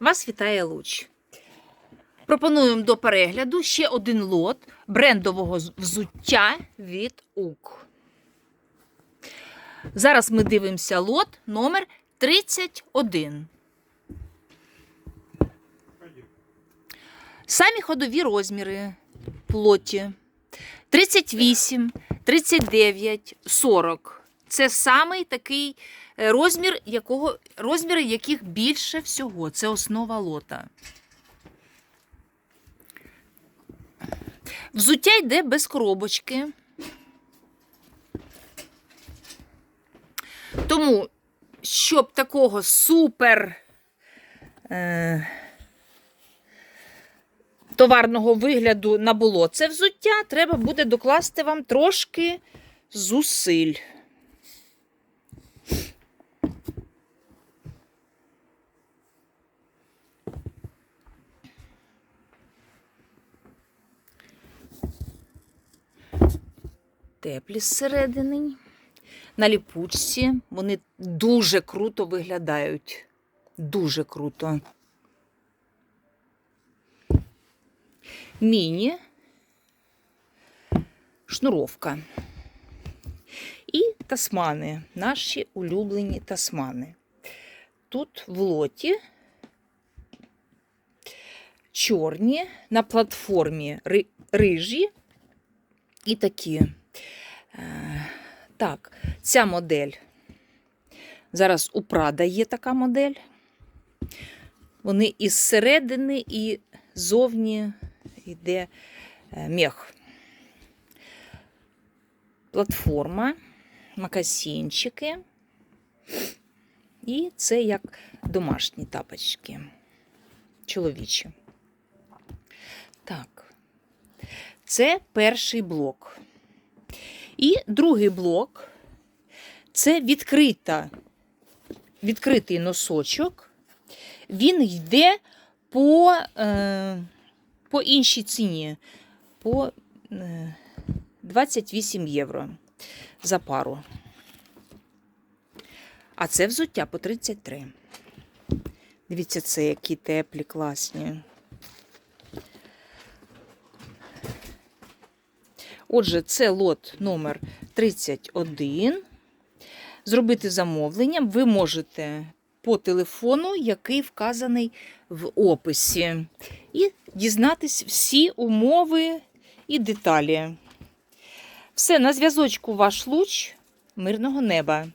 Вас вітає Луч. Пропонуємо до перегляду ще один лот брендового взуття від УК. Зараз ми дивимося лот номер 31. Самі ходові розміри плоті 38, 39, 40. Це самий такий розмір, якого, розміри яких більше всього. Це основа лота. Взуття йде без коробочки. Тому, щоб такого супер е, товарного вигляду набуло це взуття, треба буде докласти вам трошки зусиль. Теплі зсередини. На ліпучці вони дуже круто виглядають. Дуже круто. Міні, шнуровка. І тасмани, наші улюблені тасмани. Тут в лоті чорні на платформі ри- рижі і такі. Е, Так, ця модель. Зараз у Прада є така модель. Вони із середини і зовні йде е, мех. Платформа, макасінчики. І це як домашні тапочки. Чоловічі. Так. Це перший блок. І другий блок це відкрита, відкритий носочок. Він йде по, е, по іншій ціні, по е, 28 євро за пару. А це взуття по 33. Дивіться, це які теплі, класні. Отже, це лот номер 31. Зробити замовлення ви можете по телефону, який вказаний в описі, і дізнатись всі умови і деталі. Все, на зв'язочку ваш луч мирного неба.